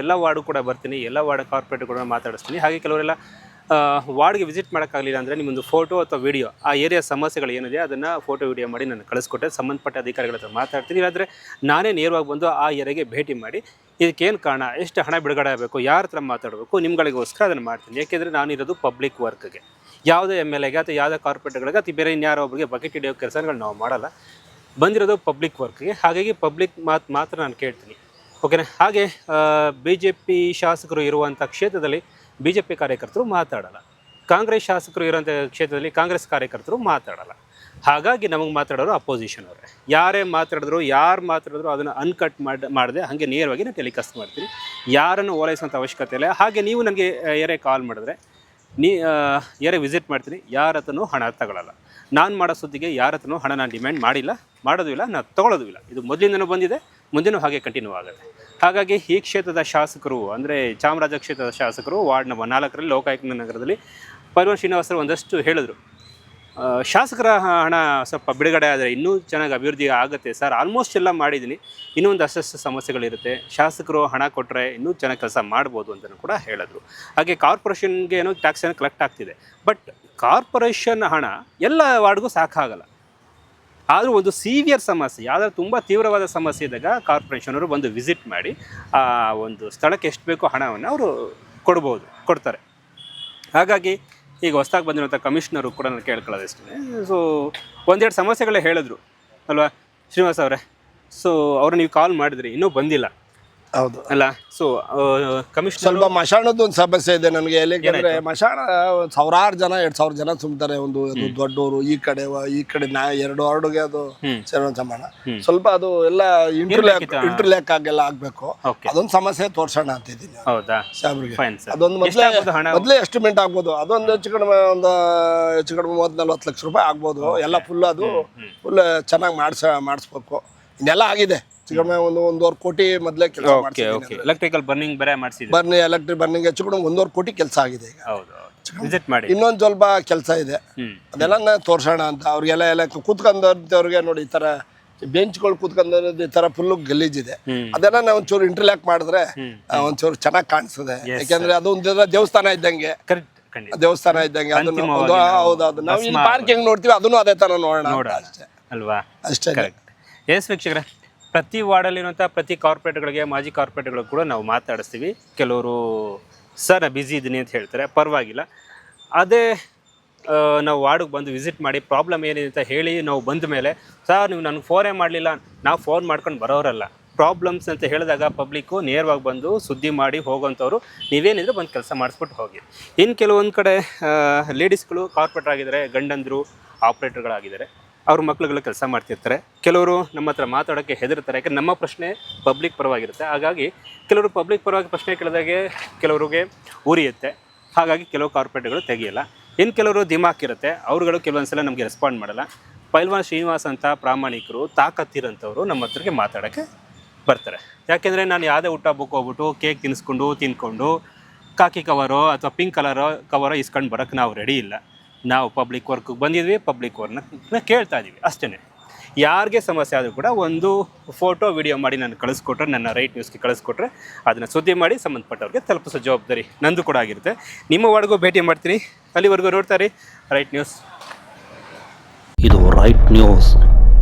ಎಲ್ಲ ವಾರ್ಡು ಕೂಡ ಬರ್ತೀನಿ, ಎಲ್ಲ ವಾರ್ಡ್ ಕಾರ್ಪೊರೇಟ್ ಕೂಡ ಮಾತಾಡಿಸ್ತೀನಿ. ಹಾಗೆ ಕೆಲವರೆಲ್ಲ ವಾರ್ಡ್ಗೆ ವಿಸಿಟ್ ಮಾಡೋಕ್ಕಾಗಲಿಲ್ಲ ಅಂದರೆ ನಿಮ್ಮೊಂದು ಫೋಟೋ ಅಥವಾ ವೀಡಿಯೋ ಆ ಏರಿಯಾ ಸಮಸ್ಯೆಗಳು ಏನಿದೆ ಅದನ್ನು ಫೋಟೋ ವೀಡಿಯೋ ಮಾಡಿ ನಾನು ಕಳಿಸ್ಕೊಟ್ಟೆ. ಸಂಬಂಧಪಟ್ಟ ಅಧಿಕಾರಿಗಳ ಹತ್ರ ಮಾತಾಡ್ತೀನಿ. ಇಲ್ಲಾಂದರೆ ನಾನೇ ನೇರವಾಗಿ ಬಂದು ಆ ಏರಿಯಾಗೆ ಭೇಟಿ ಮಾಡಿ, ಇದಕ್ಕೇನು ಕಾರಣ? ಎಷ್ಟು ಹಣ ಬಿಡುಗಡೆ ಆಗಬೇಕು? ಯಾರ ಹತ್ರ ಮಾತಾಡಬೇಕು? ನಿಮ್ಗಳಿಗೋಸ್ಕರ ಅದನ್ನು ಮಾಡ್ತೀನಿ. ಯಾಕೆಂದರೆ ನಾನಿರೋದು ಪಬ್ಲಿಕ್ ವರ್ಕ್ಗೆ ಯಾವುದೇ ಎಂ ಎಲ್ ಎಗೆ ಅಥವಾ ಯಾವುದೇ ಕಾರ್ಪೊರೇಟ್ಗಳಿಗೆ ಅಥವಾ ಬೇರೆ ಇನ್ಯಾರೋ ಒಬ್ಬರಿಗೆ ಬಕೆಟ್ ಹಿಡಿಯೋ ಕೆಲಸಗಳು ನಾವು ಮಾಡಲ್ಲ. ಬಂದಿರೋದು ಪಬ್ಲಿಕ್ ವರ್ಕ್ಗೆ ಹಾಗಾಗಿ ಪಬ್ಲಿಕ್ ಮಾತು ಮಾತ್ರ ನಾನು ಕೇಳ್ತೀನಿ. ಓಕೆನಾ? ಹಾಗೆ ಬಿ ಜೆ ಪಿ ಶಾಸಕರು ಇರುವಂಥ ಕ್ಷೇತ್ರದಲ್ಲಿ ಬಿ ಜೆ ಪಿ ಕಾರ್ಯಕರ್ತರು ಮಾತಾಡಲ್ಲ. ಕಾಂಗ್ರೆಸ್ ಶಾಸಕರು ಇರುವಂಥ ಕ್ಷೇತ್ರದಲ್ಲಿ ಕಾಂಗ್ರೆಸ್ ಕಾರ್ಯಕರ್ತರು ಮಾತಾಡಲ್ಲ. ಹಾಗಾಗಿ ನಮಗೆ ಮಾತಾಡೋರು ಅಪೋಸಿಷನ್ ಅವರೇ. ಯಾರೇ ಮಾತಾಡಿದ್ರು, ಯಾರು ಮಾತಾಡಿದ್ರು ಅದನ್ನು ಅನ್ಕಟ್ ಮಾಡಿ, ಮಾಡಿದೆ, ಹಾಗೆ ನೇರವಾಗಿ ನಾನು ಟೆಲಿಕಾಸ್ಟ್ ಮಾಡ್ತೀನಿ. ಯಾರನ್ನು ಓಲೈಸುವಂಥ ಅವಶ್ಯಕತೆ ಇಲ್ಲ. ಹಾಗೆ ನೀವು ನನಗೆ ಯಾರೇ ಕಾಲ್ ಮಾಡಿದ್ರೆ, ನೀ ಯಾರೇ ವಿಸಿಟ್ ಮಾಡ್ತೀನಿ, ಯಾರ ಹತ್ರನೂ ಹಣ ತಗೊಳ್ಳಲ್ಲ ನಾನು ಮಾಡೋ ಸುದ್ದಿಗೆ ಯಾರ ಹತ್ರನೂ ಹಣ ನಾನು ಡಿಮ್ಯಾಂಡ್ ಮಾಡಿಲ್ಲ, ಮಾಡೋದು ಇಲ್ಲ, ನಾನು ತೊಗೊಳೋದು ಇಲ್ಲ. ಇದು ಮೊದಲಿಂದನೂ ಬಂದಿದೆ. ಮುಂದೆನೂ ಹಾಗೆ ಕಂಟಿನ್ಯೂ ಆಗುತ್ತೆ. ಹಾಗಾಗಿ ಈ ಕ್ಷೇತ್ರದ ಶಾಸಕರು, ಅಂದರೆ ಚಾಮರಾಜ ಕ್ಷೇತ್ರದ ಶಾಸಕರು, ವಾರ್ಡ್ ನಂಬರ್ ನಾಲ್ಕರಲ್ಲಿ ಲೋಕಾಯುಕ್ತ ನಗರದಲ್ಲಿ ಪೈಲ್ವಾನ್ ಶ್ರೀನಿವಾಸರು ಒಂದಷ್ಟು ಹೇಳಿದ್ರು. ಶಾಸಕರ ಹಣ ಸ್ವಲ್ಪ ಬಿಡುಗಡೆ ಆದರೆ ಇನ್ನೂ ಚೆನ್ನಾಗಿ ಅಭಿವೃದ್ಧಿ ಆಗುತ್ತೆ ಸರ್. ಆಲ್ಮೋಸ್ಟ್ ಎಲ್ಲ ಮಾಡಿದ್ದೀನಿ. ಇನ್ನೂ ಒಂದು ಅಷ್ಟು ಸಮಸ್ಯೆಗಳಿರುತ್ತೆ. ಶಾಸಕರು ಹಣ ಕೊಟ್ಟರೆ ಇನ್ನೂ ಚೆನ್ನಾಗಿ ಕೆಲಸ ಮಾಡ್ಬೋದು ಅಂತಲೂ ಕೂಡ ಹೇಳಿದ್ರು. ಹಾಗೆ ಕಾರ್ಪೊರೇಷನ್ಗೆ ಏನೋ ಟ್ಯಾಕ್ಸ್ ಏನೋ ಕಲೆಕ್ಟ್ ಆಗ್ತಿದೆ. ಬಟ್ ಕಾರ್ಪೊರೇಷನ್ ಹಣ ಎಲ್ಲ ವಾರ್ಡ್ಗೂ ಸಾಕಾಗಲ್ಲ. ಆದರೂ ಒಂದು ಸೀವಿಯರ್ ಸಮಸ್ಯೆ ಯಾವ್ದಾದ್ರು ತುಂಬ ತೀವ್ರವಾದ ಸಮಸ್ಯೆ ಇದ್ದಾಗ ಕಾರ್ಪೊರೇಷನವರು ಬಂದು ವಿಸಿಟ್ ಮಾಡಿ, ಆ ಒಂದು ಸ್ಥಳಕ್ಕೆ ಎಷ್ಟು ಬೇಕೋ ಹಣವನ್ನು ಅವರು ಕೊಡ್ಬೋದು, ಕೊಡ್ತಾರೆ. ಹಾಗಾಗಿ ಈಗ ಹೊಸ್ದಾಗಿ ಬಂದಿರುವಂಥ ಕಮಿಷನರು ಕೂಡ ನಾನು ಕೇಳ್ಕೊಳ್ಳೋದಷ್ಟೇ ಸೊ ಒಂದೆರಡು ಸಮಸ್ಯೆಗಳೇ ಹೇಳಿದ್ರು, ಅಲ್ವಾ? ಶ್ರೀನಿವಾಸ್ ಅವರೇ ಸೊ ಅವ್ರು ನೀವು ಕಾಲ್ ಮಾಡಿದ್ರಿ, ಇನ್ನೂ ಬಂದಿಲ್ಲ. ಹೌದು. ಅಲ್ಲ ಸೊ ಕಮಿಷನ್ ಸ್ವಲ್ಪ ಮಶಾಣದ ಒಂದು ಸಮಸ್ಯೆ ಇದೆ ನನಗೆ ಯಾಕಂದ್ರೆ ಮಶಾಣ ಸಾವಿರಾರು ಜನ ಎರಡ್ ಸಾವಿರ ಜನ ತುಂಬ್ತಾರೆ ಒಂದು ದೊಡ್ಡವರು ಈ ಕಡೆ ಈ ಕಡೆ ನಾ ಎರಡು ವಾರ್ಡ್ಗೆ ಅದು. ಸೇರೋ ಸಮಾನ ಸ್ವಲ್ಪ ಅದು ಎಲ್ಲ ಇಂಟರ್ಲ್ಯಾಕ್ ಇಂಟರ್ಲ್ಯಾಕ್ ಆಗೆಲ್ಲ ಆಗ್ಬೇಕು. ಅದೊಂದು ಸಮಸ್ಯೆ ತೋರ್ಸೋಣ ಫೈನ್ ಸರ್ ಅದೊಂದು ಮೊದಲೇ ಮೊದಲೇ ಎಸ್ಟಿಮೇಟ್ ಆಗ್ಬೋದು. ಅದೊಂದು ಹೆಚ್ಚು ಕಡಿಮೆ ಒಂದು ಹೆಚ್ಚು ಕಡಿಮೆ ಮೂವತ್ತು ನಲ್ವತ್ತು ಲಕ್ಷ ರೂಪಾಯಿ ಆಗ್ಬೋದು. ಎಲ್ಲ ಫುಲ್ ಅದು ಫುಲ್ ಚೆನ್ನಾಗಿ ಮಾಡಿಸ ಮಾಡಿಸ್ಬೇಕು. ಇನ್ನೆಲ್ಲ ಆಗಿದೆ. ಕಡಿಮೆ ಒಂದು ಒಂದೂವರೆ ಕೋಟಿ ಮೊದಲೇ ಕೆಲಸ ಓಕೆ ಮಾಡಿಸಿದ್ದೀನಿ ಓಕೆ ಎಲೆಕ್ಟ್ರಿಕಲ್ ಬರ್ನಿಂಗ್ ಬೇರೆ ಮಾಡಿಸಿದ್ರಿ ಬರ್ನಿ ಎಲೆಕ್ಟ್ರಿಕ್ ಬರ್ನಿಂಗ್ ಹೆಚ್ಚು ಕೂಡ ಒಂದೂವರೆ ಕೋಟಿ ಕೆಲಸ ಆಗಿದೆ ಈಗ. ಹೌದು ಹೌದು. ವಿಸಿಟ್ ಮಾಡಿ. ಇನ್ನೊಂದು ಸ್ವಲ್ಪ ಕೆಲಸ ಇದೆ. ಅದೆಲ್ಲ ತೋರ್ಸೋಣ ಅಂತ. ಅವ್ರಿಗೆಲ್ಲ ಎಲ್ಲ ಕೂತ್ಕೊಂಡವ್ರಿಗೆ ನೋಡಿ ಈ ತರ ಬೆಂಚ್ಗಳು ಕುತ್ಕೊಂಡ್ ಈ ತರ ಫುಲ್ಲು ಗಲೀಜಿದೆ ಇದೆ. ಅದೆಲ್ಲ ನಾವು ಒಂಚೂರು ಇಂಟರ್ಲಾಕ್ ಮಾಡಿದ್ರೆ ಒಂಚೂರು ಚೆನ್ನಾಗಿ ಕಾಣಿಸ್ತದೆ ಯಾಕೆಂದ್ರೆ ಅದು ಒಂಥರ ದೇವಸ್ಥಾನ ಇದ್ದಂಗೆ. ದೇವಸ್ಥಾನ ಇದ್ದಂಗೆ ಅದನ್ನ ಅಂತಿಮವಾಗಿ ಒಂದು ನಾವು ಹೌದೌದು. ನಾವು ಇಲ್ಲಿ ಪಾರ್ಕಿಂಗ್ ನೋಡ್ತೀವಿ ಅದನ್ನು ಅದೇ ತರ ನೋಡೋಣ ಅಷ್ಟೇ. ಅಲ್ವಾ? ಅಷ್ಟೇ. ಎಸ್ ವೀಕ್ಷಕರೇ. ಪ್ರತಿ ವಾರ್ಡಲ್ಲಿರುವಂಥ ಪ್ರತಿ ಕಾರ್ಪೊರೇಟ್ಗಳಿಗೆ, ಮಾಜಿ ಕಾರ್ಪೊರೇಟ್ಗಳು ಕೂಡ ನಾವು ಮಾತಾಡಿಸ್ತೀವಿ. ಕೆಲವರು, ಸರ್, ನಾನು ಬ್ಯುಸಿ ಇದ್ದೀನಿ ಅಂತ ಹೇಳ್ತಾರೆ. ಪರವಾಗಿಲ್ಲ. ಅದೇ ನಾವು ವಾರ್ಡಿಗೆ ಬಂದು ವಿಸಿಟ್ ಮಾಡಿ, ಪ್ರಾಬ್ಲಮ್ ಏನಿದೆ ಅಂತ ಹೇಳಿ ನಾವು ಬಂದ ಮೇಲೆ, ಸರ್, ನೀವು ನನಗೆ ಫೋನೇ ಮಾಡಲಿಲ್ಲ. ನಾವು ಫೋನ್ ಮಾಡ್ಕೊಂಡು ಬರೋರಲ್ಲ. ಪ್ರಾಬ್ಲಮ್ಸ್ ಅಂತ ಹೇಳಿದಾಗ ಪಬ್ಲಿಕ್ಕು ನೇರವಾಗಿ ಬಂದು ಸುದ್ದಿ ಮಾಡಿ ಹೋಗೋಂಥವ್ರು ನೀವೇನಿದ್ರು ಬಂದು ಕೆಲಸ ಮಾಡಿಸ್ಬಿಟ್ಟು ಹೋಗಿ. ಇನ್ನು ಕೆಲವೊಂದು ಕಡೆ ಲೇಡೀಸ್ಗಳು ಕಾರ್ಪೊರೇಟರ್ ಆಗಿದ್ದಾರೆ, ಗಂಡಂದರು, ಆಪ್ರೇಟರ್ಗಳಾಗಿದ್ದಾರೆ. ಅವ್ರ ಮಕ್ಳುಗಳು ಕೆಲಸ ಮಾಡ್ತಿರ್ತಾರೆ. ಕೆಲವರು ನಮ್ಮ ಹತ್ರ ಮಾತಾಡೋಕ್ಕೆ ಹೆದರ್ತಾರೆ. ಯಾಕಂದ್ರೆ ನಮ್ಮ ಪ್ರಶ್ನೆ ಪಬ್ಲಿಕ್ ಪರವಾಗಿರುತ್ತೆ. ಹಾಗಾಗಿ ಕೆಲವರು ಪಬ್ಲಿಕ್ ಪರವಾಗಿ ಪ್ರಶ್ನೆ ಕೇಳಿದಾಗೆ ಕೆಲವರಿಗೆ ಉರಿಯುತ್ತೆ. ಹಾಗಾಗಿ ಕೆಲವು ಕಾರ್ಪೊರೇಟ್ಗಳು ತೆಗಿಯಲ್ಲ. ಇನ್ನು ಕೆಲವರು ದಿಮಾಕ್ ಇರುತ್ತೆ. ಅವ್ರುಗಳು ಕೆಲವೊಂದು ಸಲ ನಮಗೆ ರೆಸ್ಪಾಂಡ್ ಮಾಡಲ್ಲ. ಪೈಲ್ವಾನ್ ಶ್ರೀನಿವಾಸ್ ಅಂತ ಪ್ರಾಮಾಣಿಕರು ತಾಕತ್ತಿರೋಂಥವ್ರು ನಮ್ಮ ಹತ್ರಕ್ಕೆ ಮಾತಾಡೋಕ್ಕೆ ಬರ್ತಾರೆ. ಯಾಕೆಂದರೆ ನಾನು ಯಾವುದೇ ಊಟ ಬುಕ್ ಹೋಗ್ಬಿಟ್ಟು ಕೇಕ್ ತಿನ್ನಿಸ್ಕೊಂಡು ತಿನ್ಕೊಂಡು, ಕಾಕಿ ಕವರೋ ಅಥವಾ ಪಿಂಕ್ ಕಲರೋ ಕವರೋ ಇಸ್ಕೊಂಡು ಬರೋಕ್ಕೆ ನಾವು ರೆಡಿ ಇಲ್ಲ. ನಾವು ಪಬ್ಲಿಕ್ ವರ್ಕ್ಗೆ ಬಂದಿದ್ವಿ ಪಬ್ಲಿಕ್ ವರ್ಕ್ನ ಕೇಳ್ತಾ ಇದ್ದೀವಿ ಅಷ್ಟೇ ಯಾರಿಗೆ ಸಮಸ್ಯೆ ಆದರೂ ಕೂಡ ಒಂದು ಫೋಟೋ ವಿಡಿಯೋ ಮಾಡಿ ನಾನು ಕಳಿಸ್ಕೊಟ್ರೆ, ನನ್ನ ರೈಟ್ ನ್ಯೂಸ್ಗೆ ಕಳಿಸ್ಕೊಟ್ರೆ ಅದನ್ನು ಸುದ್ದಿ ಮಾಡಿ ಸಂಬಂಧಪಟ್ಟವ್ರಿಗೆ ತಲುಪಿಸೋ ಜವಾಬ್ದಾರಿ ನಂದು ಕೂಡ ಆಗಿರುತ್ತೆ. ನಿಮ್ಮ ವಾರ್ಡ್ಗೂ ಭೇಟಿ ಮಾಡ್ತೀನಿ. ಅಲ್ಲಿವರೆಗೂ ನೋಡ್ತಾರೆ ರೈಟ್ ನ್ಯೂಸ್ ಇದು ರೈಟ್ ನ್ಯೂಸ್